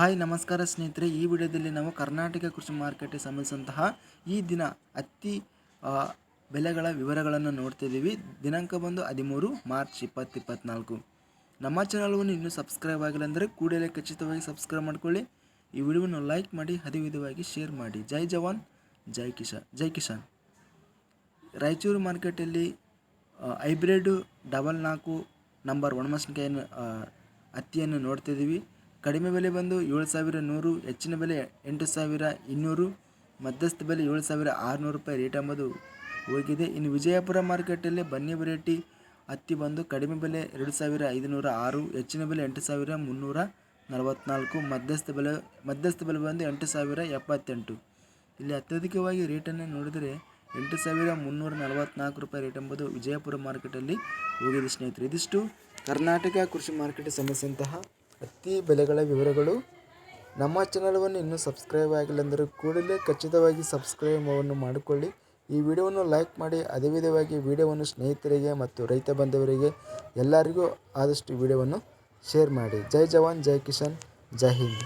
Hi ನಮಸ್ಕಾರ ಸ್ನೇಹಿತರೆ. ಈ ವಿಡಿಯೋದಲ್ಲಿ ನಾವು ಕರ್ನಾಟಕ ಕೃಷಿ ಮಾರ್ಕೆಟ್ಗೆ ಸಂಬಂಧಿಸಿದಂತಹ ಈ ದಿನ ಅತ್ತಿ ಬೆಲೆಗಳ ವಿವರಗಳನ್ನು ನೋಡ್ತಿದ್ದೀವಿ ದಿನಾಂಕ ಬಂದು ಹದಿಮೂರು ಮಾರ್ಚ್ ಇಪ್ಪತ್ತು ಇಪ್ಪತ್ತ್ನಾಲ್ಕು ನಮ್ಮ ಚಾನಲ್ವನ್ನು ಇನ್ನೂ ಸಬ್ಸ್ಕ್ರೈಬ್ ಆಗಿಲ್ಲ ಅಂದರೆ ಕೂಡಲೇ ಖಚಿತವಾಗಿ ಸಬ್ಸ್ಕ್ರೈಬ್ ಮಾಡ್ಕೊಳ್ಳಿ. ಈ ವಿಡಿಯೋವನ್ನು ಲೈಕ್ ಮಾಡಿ ಹದಿವಿಧವಾಗಿ ಶೇರ್ ಮಾಡಿ. ಜೈ ಜವಾನ್ ಜೈ ಕಿಶಾನ್ ಜೈ ಕಿಶಾನ್. ರಾಯಚೂರು ಮಾರ್ಕೆಟಲ್ಲಿ ಹೈಬ್ರಿಡ್ ಡಬಲ್ ನಾಲ್ಕು ನಂಬರ್ ಒಣಮೆಣಸಿನ್ಕಾಯಿಯನ್ನು ಆ, ಹತ್ತಿಯನ್ನು ನೋಡ್ತಿದ್ದೀವಿ ಕಡಿಮೆ ಬೆಲೆ ಬಂದು ಏಳು ಸಾವಿರ ನೂರು, ಹೆಚ್ಚಿನ ಬೆಲೆ ಎಂಟು ಸಾವಿರ ಇನ್ನೂರು, ಮಧ್ಯಸ್ಥ ಬೆಲೆ ಏಳು ಸಾವಿರ ಆರುನೂರು ರೂಪಾಯಿ ರೇಟ್ ಎಂಬುದು ಹೋಗಿದೆ. ಇನ್ನು ವಿಜಯಪುರ ಮಾರ್ಕೆಟಲ್ಲಿ ಬನ್ನಿ ವೆರೈಟಿ ಹತ್ತಿ ಬಂದು ಕಡಿಮೆ ಬೆಲೆ ಎರಡು ಸಾವಿರ ಐದುನೂರ ಆರು, ಹೆಚ್ಚಿನ ಬೆಲೆ ಎಂಟು ಸಾವಿರ ಮುನ್ನೂರ ನಲವತ್ತ್ನಾಲ್ಕು ಮಧ್ಯಸ್ಥ ಬೆಲೆ ಮಧ್ಯಸ್ಥ ಬೆಲೆ ಬಂದು ಎಂಟು ಸಾವಿರ ಎಪ್ಪತ್ತೆಂಟು. ಇಲ್ಲಿ ಅತ್ಯಧಿಕವಾಗಿ ರೇಟನ್ನು ನೋಡಿದರೆ ಎಂಟು ಸಾವಿರ ಮುನ್ನೂರ ನಲವತ್ತ್ನಾಲ್ಕು ರೂಪಾಯಿ ರೇಟ್ ಎಂಬುದು ವಿಜಯಪುರ ಮಾರ್ಕೆಟಲ್ಲಿ ಹೋಗಿದೆ ಸ್ನೇಹಿತರೆ. ಇದಿಷ್ಟು ಕರ್ನಾಟಕ ಕೃಷಿ ಮಾರ್ಕೆಟ್ ಸಂಬಂಧಿಸಿದಂತಹ ಹತ್ತಿ ಬೆಲೆಗಳ ವಿವರಗಳು ನಮ್ಮ ಚಾನಲ್ವನ್ನು ಇನ್ನೂ ಸಬ್ಸ್ಕ್ರೈಬ್ ಆಗಿಲ್ಲ ಅಂದರೆ ಕೂಡಲೇ ಖಚಿತವಾಗಿ ಸಬ್ಸ್ಕ್ರೈಬನ್ನು ಮಾಡಿಕೊಳ್ಳಿ. ಈ ವಿಡಿಯೋವನ್ನು ಲೈಕ್ ಮಾಡಿ, ಅದೇ ವಿಧವಾಗಿ ವಿಡಿಯೋವನ್ನು ಸ್ನೇಹಿತರಿಗೆ ಮತ್ತು ರೈತ ಬಾಂಧವರಿಗೆ ಎಲ್ಲರಿಗೂ ಆದಷ್ಟು ವಿಡಿಯೋವನ್ನು ಶೇರ್ ಮಾಡಿ. ಜೈ ಜವಾನ್, ಜೈ ಕಿಶನ್ ಜೈ ಹಿಂದ್.